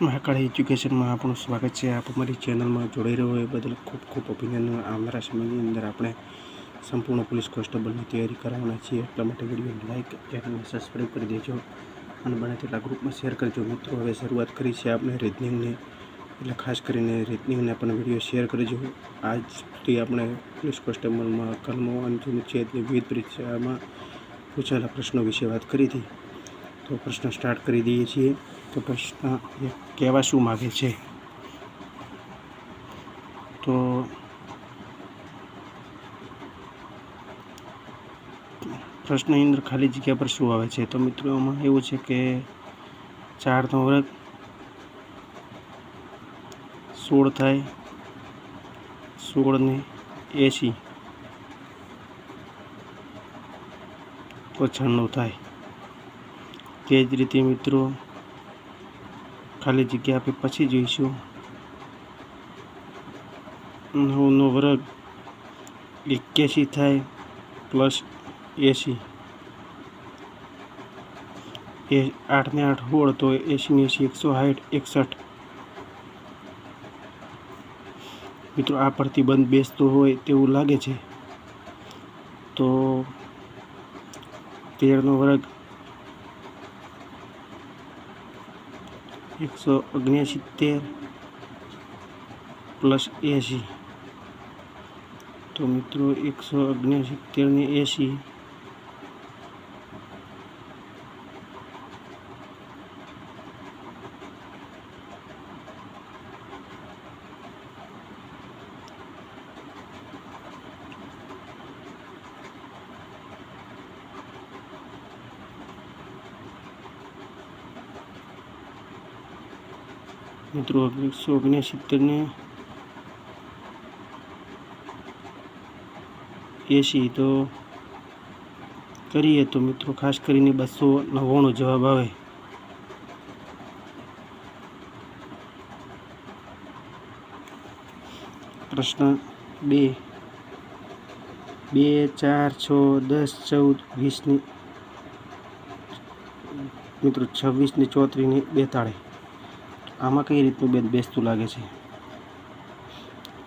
મહાકાળી એજ્યુકેશનમાં આપણું સ્વાગત છે. આપ અમારી ચેનલમાં જોડાઈ રહ્યો એ બદલ ખૂબ ખૂબ અભિનંદન. આવનારા સમયની અંદર આપણે સંપૂર્ણ પોલીસ કોન્સ્ટેબલની તૈયારી કરવાના છીએ. એટલા માટે વીડિયો લાઇક ચેનલને સબસ્ક્રાઈબ કરી દેજો અને બને તેટલા ગ્રુપમાં શેર કરજો. મિત્રો, હવે શરૂઆત કરી છે આપણે રિઝનિંગની એટલે ખાસ કરીને રિઝનિંગને પણ વીડિયો શેર કરજો. આજ સુધી આપણે પોલીસ કોન્સ્ટેબલમાં કલમો અનુચ્છેદની વિવિધ પરીક્ષામાં પૂછાયેલા પ્રશ્નો વિશે વાત કરી હતી. તો પ્રશ્ન સ્ટાર્ટ કરી દઈએ છીએ. તો પ્રશ્ન એ કહેવા શું માગે છે? તો પ્રશ્નની અંદર ખાલી જગ્યા પર શું આવે છે? તો મિત્રો એમાં એવું છે કે ચારનો વર્ગ સોળ થાય સોળને એંસી તો છન્નું થાય. તે જ રીતે મિત્રો ખાલી જગ્યા આપણે પછી જોઈશું. નવનો વર્ગ એક્યાસી થાય પ્લસ એંસી એ આઠને આઠ હોળ તો એંસી એંસી એકસો સાઠ, એકસઠ. મિત્રો, આ પરથી બંધ બેસતો હોય તેવું લાગે છે. તો તેરનો વર્ગ એકસો ઓગણસિત્તેર પ્લસ એંશી. તો મિત્રો એકસો ઓગણસિત્તેર ને મિત્રો એકસો ઓગણસિત્તેર ને એંસી તો કરીએ તો મિત્રો, ખાસ કરીને બસો નવ્વાણું જવાબ આવે. પ્રશ્ન બે. બે, ચાર, છ, દસ, ચૌદ, વીસની, મિત્રો, છવ્વીસને ચોત્રીસને બેતાળીસ. આમાં કઈ રીતનું બે બેસતું લાગે છે?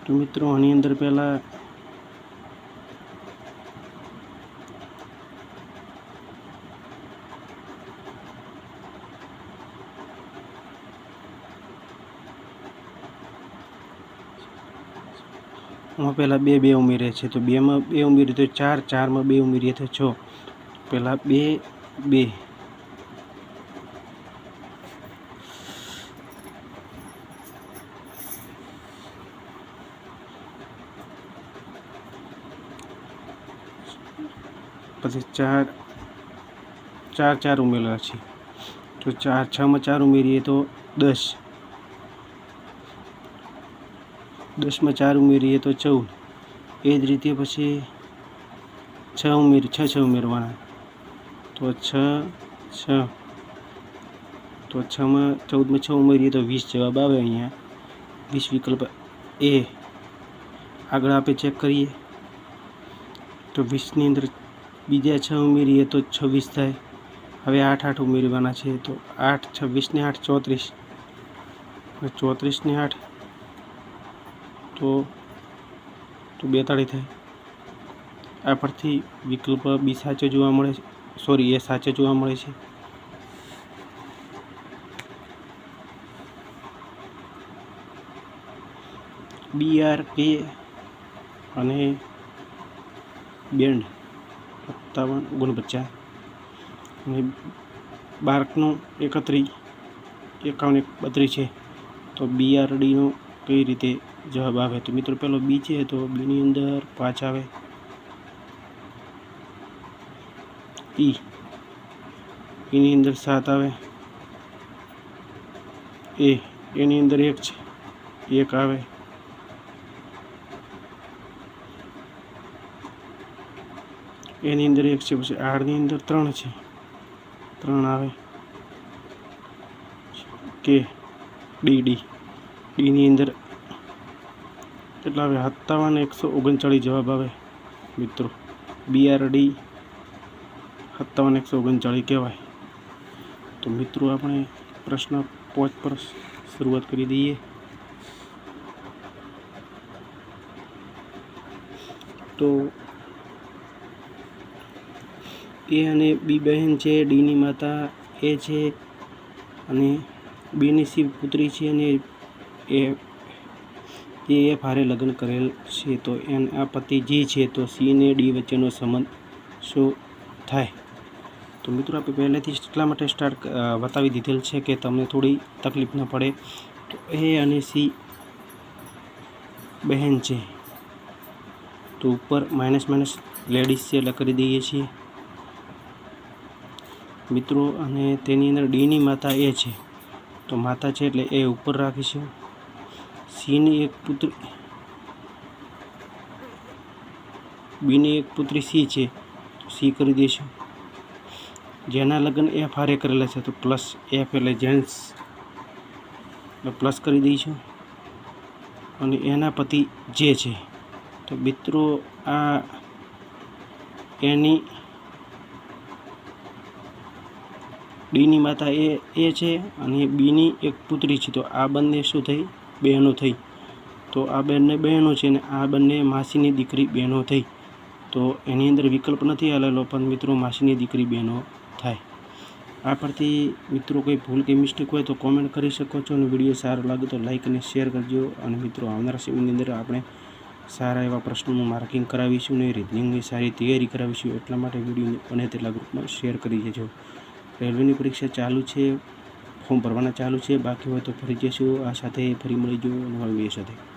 તો મિત્રો, આની અંદર પહેલાં આમાં પહેલાં બે બે ઉમેરે છે. તો બેમાં બે ઉમેરીએ તો ચાર, ચારમાં બે ઉમેરીએ તો છ. પહેલાં બે બે. પછી ચાર ચાર ચાર ઉમેરેલા છે તો ચાર છમાં ચાર ઉમેરીએ તો દસ. દસમાં ચાર ઉમેરીએ તો ચૌદ. એ જ રીતે પછી છ ઉમેરી, છ છ ઉમેરવાના. તો છ છ. તો છમાં ચૌદમાં છ ઉમેરીએ તો વીસ જવાબ આવે અહીંયા. વીસ વિકલ્પ એ. આગળ આપણે ચેક કરીએ. તો વીસની અંદર બીજા છ ઉમેરીએ તો છવ્વીસ થાય. હવે આઠ આઠ ઉમેરવાના છે તો આઠ છવ્વીસને આઠ ચોત્રીસ. ચોત્રીસને આઠ તો તો બેતાળીસ થાય. આ પરથી વિકલ્પ બી સાચો જોવા મળે છે. સોરી એ સાચો જોવા મળે છે. બી આર કે અને બેન્ડ સત્તાવન ઓગણપચાસ અને બાર્કનું એકત્રીસ, એકાવન એક બત્રીસ છે. તો બીઆરડીનો કઈ રીતે જવાબ આવે? તો મિત્રો પહેલો બી છે, તો બીની અંદર પાંચ આવે. ઈ. એની અંદર સાત આવે. એ, એની અંદર એક છે, એક આવે. એની અંદર એક છે, પછી આઠની અંદર ત્રણ છે. ત્રણ આવે. કે ડી ડી ડીની અંદર કેટલા આવે? સત્તાવન, એકસો ઓગણચાળીસ જવાબ આવે, મિત્રો. બીઆરડી સત્તાવન, એકસો ઓગણચાળીસ કહેવાય. તો મિત્રો, આપણે પ્રશ્ન પોચ પર શરૂઆત કરી દઈએ. તો એ અને બી બહેન છે, ડીની માતા એ છે અને બીની સી પુત્રી છે અને એ એ એ ભારે લગ્ન કરેલ છે. તો એન, આ પતિ જી છે, તો સી ને ડી વચ્ચેનો સંબંધ શું થાય? તો મિત્રો, આપણે પહેલેથી જ એટલા માટે સ્ટાર્ટ બતાવી દીધેલ છે કે તમને થોડી તકલીફ ન પડે. તો એ અને સી બહેન છે. તો ઉપર માઇનસ માઇનસ લેડીઝ છે, એટલે કરી દઈએ છીએ. મિત્રો, અને તેની અંદર ડીની માતા એ છે. તો માતા છે એટલે એ ઉપર રાખીશું સીની એક પુત્રી બીની એક પુત્રી સી છે. સી કરી દઈશું જેના લગ્ન એફ હારે કરેલા છે, તો પ્લસ એફ એટલે જેન્ટ્સ. પ્લસ કરી દઈશું. અને એના પતિ જે છે. તો મિત્રો, આ એની ડીની માતા એ એ છે અને બીની એક પુત્રી છે. તો આ બંને શું થઈ? બહેનો થઈ. તો આ બંને બહેનો છે અને આ બંને માસીની દીકરી બહેનો થઈ. તો એની અંદર વિકલ્પ નથી આલેલો, પણ મિત્રો માસીની દીકરી બહેનો થાય. આ પરથી મિત્રો કોઈ ભૂલ કે મિસ્ટેક હોય તો કોમેન્ટ કરી શકો છો અને વીડિયો સારો લાગે તો લાઈક અને શેર કરજો. અને મિત્રો આવનારા સેમિની અંદર આપણે સારા એવા પ્રશ્નોનું માર્કિંગ કરાવીશું ને રીઝનિંગની સારી તૈયારી કરાવીશું. એટલા માટે વીડિયો બને તેટલા ગ્રુપમાં શેર કરી દેજો. રેલવેની પરીક્ષા ચાલુ છે, ફોર્મ ભરવાના ચાલુ છે, બાકી હોય તો ફરી જઈશું. આ સાથે ફરી મળી જો નવા વીડિયો સાથે.